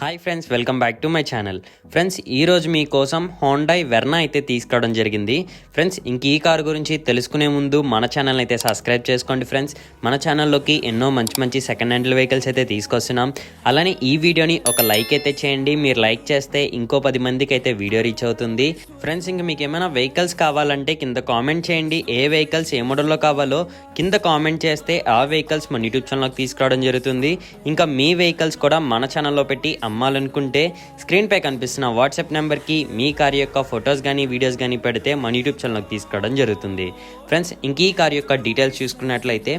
Hi friends welcome back to my channel friends ఈరోజు మీకోసం Hyundai Verna అయితే తీసుకురావడం జరిగింది. ఫ్రెండ్స్ ఇంక ఈ కారు గురించి తెలుసుకునే ముందు మన ఛానల్ అయితే సబ్స్క్రైబ్ చేసుకోండి ఫ్రెండ్స్ మన ఛానల్లోకి ఎన్నో మంచి మంచి సెకండ్ హ్యాండ్ వెహికల్స్ అయితే తీసుకొస్తున్నాం. అలానే ఈ వీడియోని ఒక లైక్ అయితే చేయండి. మీరు లైక్ చేస్తే ఇంకో పది మందికి అయితే వీడియో రీచ్ అవుతుంది. ఫ్రెండ్స్ ఇంక మీకు ఏమైనా వెహికల్స్ కావాలంటే కింద కామెంట్ చేయండి. ఏ వెహికల్స్ ఏ మోడల్లో కావాలో కింద కామెంట్ చేస్తే ఆ వెహికల్స్ మన యూట్యూబ్ ఛానల్లోకి తీసుకురావడం జరుగుతుంది. ఇంకా మీ వెహికల్స్ కూడా మన ఛానల్లో పెట్టి అమ్మాలనుకుంటే స్క్రీన్పై కనిపిస్తున్న వాట్సాప్ నెంబర్కి మీ కార్ యొక్క ఫొటోస్ కానీ వీడియోస్ కానీ పెడితే మన యూట్యూబ్ ఛానల్కి తీసుకోవడం జరుగుతుంది. ఫ్రెండ్స్ ఇంక ఈ కార్ యొక్క డీటెయిల్స్ చూసుకున్నట్లయితే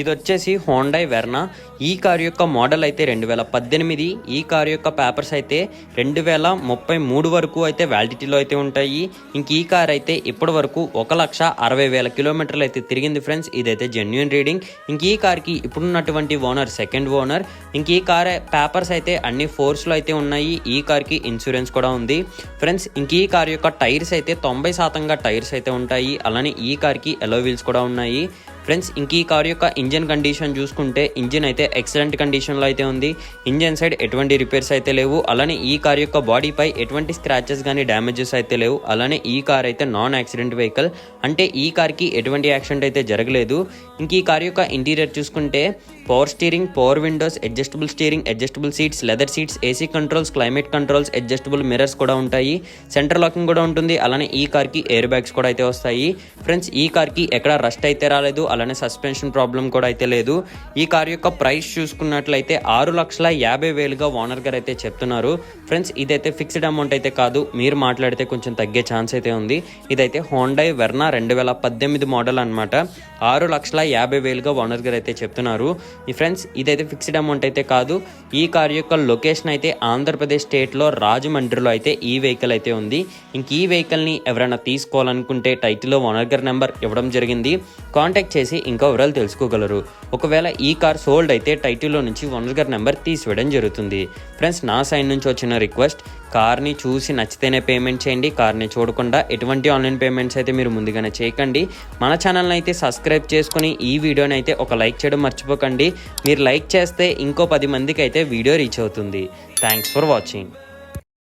ఇది వచ్చేసి హోండై వెర్నా ఈ కారు యొక్క మోడల్ అయితే రెండు వేల పద్దెనిమిది. ఈ కారు యొక్క పేపర్స్ అయితే రెండు వేల ముప్పై మూడు వరకు అయితే వ్యాలిడిటీలో అయితే ఉంటాయి. ఇంక ఈ కార్ అయితే ఇప్పటి వరకు ఒక లక్ష అరవై వేల కిలోమీటర్లు అయితే తిరిగింది ఫ్రెండ్స్ ఇదైతే జెన్యున్ రీడింగ్ ఇంక ఈ కార్కి ఇప్పుడున్నటువంటి ఓనర్ సెకండ్ ఓనర్ ఇంక ఈ కార్ పేపర్స్ అయితే అన్ని ఫోర్స్లో అయితే ఉన్నాయి. ఈ కార్కి ఇన్సూరెన్స్ కూడా ఉంది. ఫ్రెండ్స్ ఇంక ఈ కార్ యొక్క టైర్స్ అయితే తొంభై శాతంగా టైర్స్ అయితే ఉంటాయి. అలానే ఈ కార్కి ఎలో వీల్స్ కూడా ఉన్నాయి. ఫ్రెండ్స్ ఇంక ఈ కార్ యొక్క ఇంజన్ కండిషన్ చూసుకుంటే ఇంజిన్ అయితే ఎక్సలెంట్ కండిషన్లో అయితే ఉంది. ఇంజన్ సైడ్ ఎటువంటి రిపేర్స్ అయితే లేవు. అలానే ఈ కార్ యొక్క బాడీపై ఎటువంటి స్క్రాచెస్ కానీ డ్యామేజెస్ అయితే లేవు. అలానే ఈ కార్ అయితే నాన్ యాక్సిడెంట్ వెహికల్ అంటే ఈ కార్కి ఎటువంటి యాక్సిడెంట్ అయితే జరగలేదు. ఇంక ఈ కార్ యొక్క ఇంటీరియర్ చూసుకుంటే power steering power windows adjustable steering adjustable seats leather seats AC controls climate controls adjustable mirrors కూడా ఉంటాయి. సెంటర్ లాకింగ్ కూడా ఉంటుంది. అలానే ఈ కార్కి ఎయిర్ బ్యాగ్స్ కూడా అయితే వస్తాయి. ఫ్రెండ్స్ ఈ కార్కి ఎక్కడ రస్ట్ అయితే రాలేదు అలానే సస్పెన్షన్ ప్రాబ్లం కూడా అయితే లేదు. ఈ కార్ యొక్క ప్రైస్ చూసుకున్నట్లయితే ఆరు లక్షల యాభై వేలుగా ఓనర్ గారు అయితే చెప్తున్నారు. ఫ్రెండ్స్ ఇదైతే ఫిక్స్డ్ అమౌంట్ అయితే కాదు. మీరు మాట్లాడితే కొంచెం తగ్గే ఛాన్స్ అయితే ఉంది. ఇదైతే హోండై వెర్నా రెండు వేల పద్దెనిమిది మోడల్ అనమాట ఆరు లక్షల యాభై వేలుగా ఓనర్ గారు అయితే చెప్తున్నారు. ఈ ఫ్రెండ్స్ ఇదైతే ఫిక్స్డ్ అమౌంట్ అయితే కాదు ఈ కార్ యొక్క లొకేషన్ అయితే ఆంధ్రప్రదేశ్ స్టేట్లో రాజమండ్రిలో అయితే ఈ వెహికల్ అయితే ఉంది. ఇంక ఈ వెహికల్ని ఎవరైనా తీసుకోవాలనుకుంటే టైటిల్లో ఓనర్ నెంబర్ ఇవ్వడం జరిగింది. కాంటాక్ట్ చేసి ఇంకా వివరాలు తెలుసుకోగలరు. ఒకవేళ ఈ కార్ సోల్డ్ అయితే టైటిల్లో నుంచి ఓనర్ నెంబర్ తీసివేయడం జరుగుతుంది. ఫ్రెండ్స్ నా సైడ్ నుంచి వచ్చిన రిక్వెస్ట్ కార్ని చూసి నచ్చితేనే పేమెంట్ చేయండి కార్ని చూడకుండా ఎటువంటి ఆన్లైన్ పేమెంట్స్ అయితే మీరు ముందుగానే చేయకండి. మన ఛానల్ని అయితే సబ్స్క్రైబ్ చేసుకుని ఈ వీడియోని అయితే ఒక లైక్ చేయడం మర్చిపోకండి. మీరు లైక్ చేస్తే ఇంకో పది మందికి అయితే వీడియో రీచ్ అవుతుంది. Thanks for watching